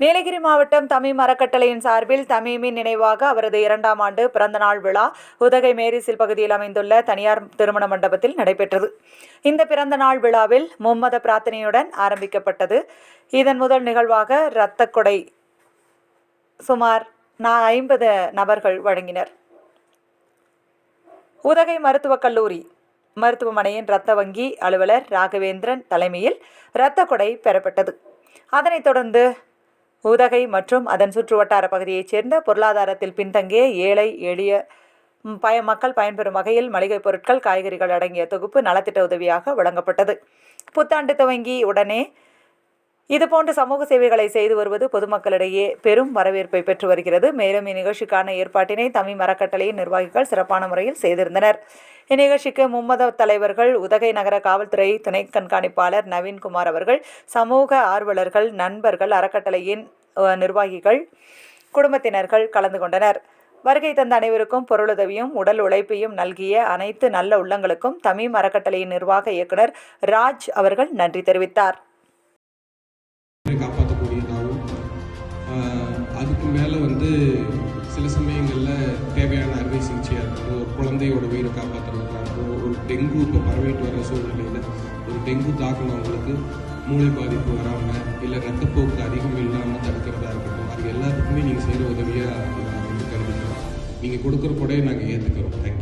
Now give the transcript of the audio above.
நீலகிரி மாவட்டம் தமிம் அறக்கட்டளையின் சார்பில் தமிமின் நினைவாக அவரது இரண்டாம் ஆண்டு பிறந்தநாள் விழா உதகை மேரிசில் பகுதியில் அமைந்துள்ள தனியார் திருமண மண்டபத்தில் நடைபெற்றது. இந்த பிறந்த நாள் விழாவில் மும்மத பிரார்த்தனையுடன் ஆரம்பிக்கப்பட்டது. இதன் முதல் நிகழ்வாக இரத்தக்கொடை சுமார் நா- ஐம்பது நபர்கள் வழங்கினர். உதகை மருத்துவக் கல்லூரி மருத்துவமனையின் இரத்த வங்கி அலுவலர் ராகவேந்திரன் தலைமையில் இரத்த கொடை பெறப்பட்டது. அதனைத் தொடர்ந்து உதகை மற்றும் அதன் சுற்றுவட்டார பகுதியைச் சேர்ந்த பொருளாதாரத்தில் பின்தங்கிய ஏழை எளிய பய மக்கள் பயன்பெறும் வகையில் மளிகை பொருட்கள் காய்கறிகள் அடங்கிய தொகுப்பு நலத்திட்ட உதவியாக வழங்கப்பட்டது. புத்தாண்டு துவங்கி உடனே இதுபோன்ற சமூக சேவைகளை செய்து வருவது பொதுமக்களிடையே பெரும் வரவேற்பை பெற்று வருகிறது. மேலும் இந்நிகழ்ச்சிக்கான ஏற்பாட்டினை தமிழ் அறக்கட்டளையின் நிர்வாகிகள் சிறப்பான முறையில் செய்திருந்தனர். இந்நிகழ்ச்சிக்கு மும்மத தலைவர்கள் உதகை நகர காவல்துறை துணை கண்காணிப்பாளர் நவீன்குமார் அவர்கள் சமூக ஆர்வலர்கள் நண்பர்கள் அறக்கட்டளையின் நிர்வாகிகள் குடும்பத்தினர்கள் கலந்து கொண்டனர். வருகை தந்த அனைவருக்கும் பொருளுதவியும் உடல் உழைப்பையும் நல்கிய அனைத்து நல்ல உள்ளங்களுக்கும் தமிழ் அறக்கட்டளையின் நிர்வாக இயக்குனர் ராஜ் அவர்கள் நன்றி தெரிவித்தார். காப்பாற்றக்கூடியதாகவும் ஆஹ், அதுக்கு மேலே வந்து சில சமயங்களில் தேவையான அறுவை சிகிச்சையாக இருக்கட்டும் ஒரு குழந்தையோட உயிரை காப்பாற்றுறதுக்காக இருக்கட்டும் ஒரு டெங்கு இப்போ பரவிட்டு வர சூழ்நிலையில் ஒரு டெங்கு தாக்குனவங்களுக்கு மூளை பாதிப்பு வராமல் இல்லை ரத்தப்போக்கு அதிகம் இல்லாமல் தடுக்கிறதா இருக்கட்டும் அது எல்லாத்துக்குமே நீங்கள் செய்கிற உதவியாக நாங்கள் வந்து கருதுகிறோம் நீங்கள் கொடுக்குற கூட நாங்கள் ஏற்றுக்கிறோம் தேங்க்யூ